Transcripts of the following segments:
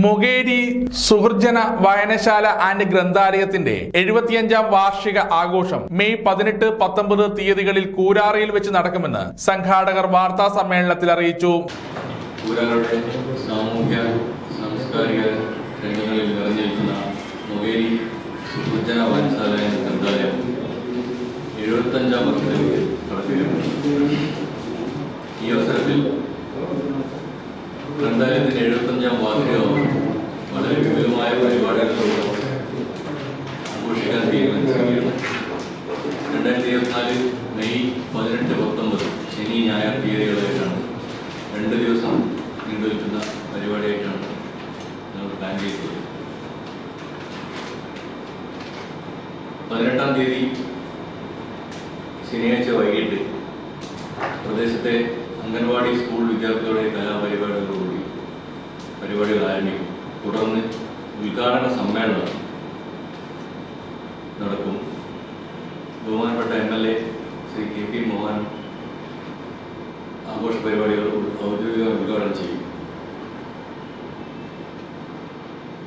മൊകേരി സുഹൃജന വായനശാല ആൻഡ് ഗ്രന്ഥാലയത്തിന്റെ എഴുപത്തിയഞ്ചാം വാർഷിക ആഘോഷം മെയ് പതിനെട്ട് പത്തൊമ്പത് തീയതികളിൽ കൂരാറിയിൽ വെച്ച് നടക്കുമെന്ന് സംഘാടകർ വാർത്താ സമ്മേളനത്തിൽ അറിയിച്ചു. സാമൂഹ്യ സാംസ്കാരിക രംഗങ്ങളിൽ നിറഞ്ഞിരിക്കുന്ന മൊകേരി സുഹൃജന വായനശാല ഗ്രന്ഥാലയം എഴുപത്തഞ്ചാം വർഷത്തിലേക്ക് നടത്തിയിരുന്നു ഈ അവസരത്തിൽ ഗ്രന്ഥാലയത്തിന്റെ എഴുപത്തഞ്ചാം വാർഷികവും വളരെ വിപുലമായ പരിപാടികളോട് ആഘോഷിക്കാൻ തീരുമാനിച്ചിരിക്കുകയാണ് രണ്ടായിരത്തി ഇരുപത്തിനാല് മെയ് പതിനെട്ട് പത്തൊമ്പത് ശനി ഞായർ തീയതികളായിട്ടാണ് രണ്ട് ദിവസം നീണ്ടു നിൽക്കുന്ന പരിപാടിയായിട്ടാണ് ഞങ്ങൾ പ്ലാൻ ചെയ്തത് പതിനെട്ടാം തീയതി ശനിയാഴ്ച വൈകിട്ട് പ്രദേശത്തെ അംഗൻവാടി സ്കൂൾ വിദ്യാർത്ഥികളുടെ കലാപരിപാടികളോടുകൂടി പരിപാടികൾ ആരംഭിക്കും തുടർന്ന് ഉദ്ഘാടന സമ്മേളനം നടക്കും. ബഹുമാനപ്പെട്ട M L A Shri K P Mohan ആഘോഷ പരിപാടികൾ ഔദ്യോഗിക ഉദ്ഘാടനം ചെയ്യും.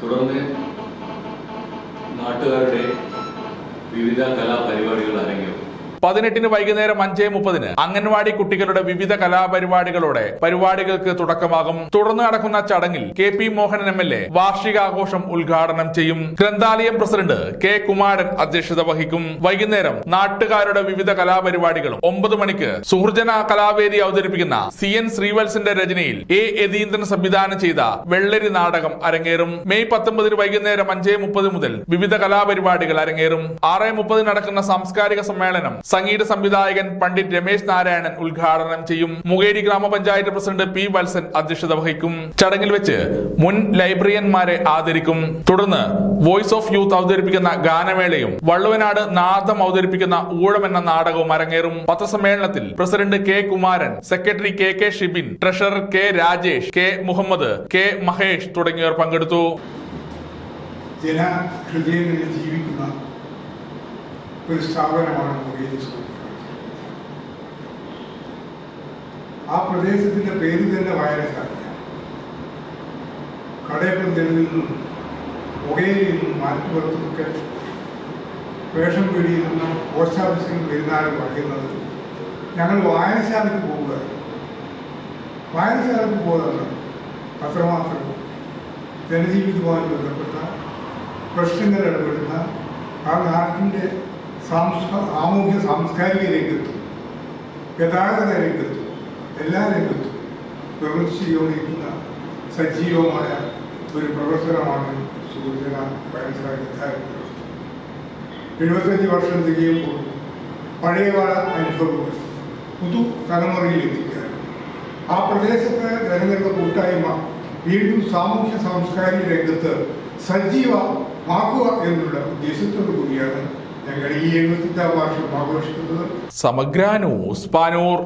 തുടർന്ന് നാട്ടുകാരുടെ വിവിധ കലാപരിപാടികൾ അരങ്ങേറും. പതിനെട്ടിന് വൈകുന്നേരം അഞ്ചേ മുപ്പതിന് അംഗൻവാടി കുട്ടികളുടെ വിവിധ കലാപരിപാടികളോടെ പരിപാടികൾക്ക് തുടക്കമാകും. തുടർന്ന് നടക്കുന്ന ചടങ്ങിൽ K P Mohanan M L A വാർഷികാഘോഷം ഉദ്ഘാടനം ചെയ്യും. ഗ്രന്ഥാലയം പ്രസിഡന്റ് കെ കുമാരൻ അധ്യക്ഷത വഹിക്കും. വൈകുന്നേരം നാട്ടുകാരുടെ വിവിധ കലാപരിപാടികളും ഒമ്പത് മണിക്ക് സുഹൃജന കലാവേദി അവതരിപ്പിക്കുന്ന സി എൻ ശ്രീവത്സന്റെ രചനയിൽ എ യതീന്ദ്രൻ സംവിധാനം ചെയ്ത വെള്ളരി നാടകം അരങ്ങേറും. മെയ് പത്തൊമ്പതിന് വൈകുന്നേരം അഞ്ചേ മുപ്പത് മുതൽ വിവിധ കലാപരിപാടികൾ അരങ്ങേറും. ആറ് മുപ്പതിന് നടക്കുന്ന സാംസ്കാരിക സമ്മേളനം സംഗീത സംവിധായകൻ പണ്ഡിറ്റ് രമേശ് നാരായണൻ ഉദ്ഘാടനം ചെയ്യും. മുകേരി ഗ്രാമപഞ്ചായത്ത് പ്രസിഡന്റ് പി വത്സൻ അധ്യക്ഷത വഹിക്കും. ചടങ്ങിൽ വെച്ച് മുൻ ലൈബ്രറിയന്മാരെ ആദരിക്കും. തുടർന്ന് വോയിസ് ഓഫ് യൂത്ത് അവതരിപ്പിക്കുന്ന ഗാനമേളയും വള്ളുവനാട് നാദം അവതരിപ്പിക്കുന്ന ഊഴം എന്ന നാടകവും അരങ്ങേറും. പത്രസമ്മേളനത്തിൽ president K Kumaran secretary K K Shibin treasurer K Rajesh K Muhammad K Mahesh തുടങ്ങിയവർ പങ്കെടുത്തു. ജനഹൃദയങ്ങളിൽ ജീവിക്കുന്ന ഒരു സ്ഥാപനമാണ് മൊബൈൽ സ്കൂൾ ആ പ്രദേശത്തിന്റെ പേര് തന്നെ വായനക്കാരില്ല കടയപ്പന്തലിൽ നിന്നും പുകയിൽ നിന്നും മാറ്റുപുറത്തുമൊക്കെ വേഷം പിടിയിൽ നിന്നും പോസ്റ്റ് ഓഫീസിൽ പെരുന്നാളും പറയുന്നത് ഞങ്ങൾ വായനശാലയ്ക്ക് പോവുക വായനശാലയ്ക്ക് പോകുന്നത് അത്രമാത്രം ജനജീവിതവുമായി ബന്ധപ്പെട്ട പ്രശ്നങ്ങൾ ഇടപെടുന്ന ആ നാട്ടിന്റെ സാമൂഹ്യ സാംസ്കാരിക രംഗത്തും ഗതാഗത രംഗത്തും എല്ലാ രംഗത്തും പ്രവർത്തിച്ചുകൊണ്ടിരിക്കുന്ന സജീവമായ ഒരു പ്രവർത്തനമാണ് സൂചന എഴുപത്തഞ്ച് വർഷം തികയുമ്പോൾ പഴയകാല അനുഭവങ്ങൾ പുതു തലമുറയിൽ എത്തിക്കാൻ ആ പ്രദേശത്തെ ജനങ്ങളുടെ കൂട്ടായ്മ വീണ്ടും സാമൂഹ്യ സാംസ്കാരിക രംഗത്ത് സജീവമാക്കുക എന്നുള്ള ഉദ്ദേശത്തോടു കൂടിയാണ് ഞങ്ങൾ ഈ വാർഷികം ആഘോഷിക്കുന്നത് സമഗ്ര ന്യൂസ് പാനൂർ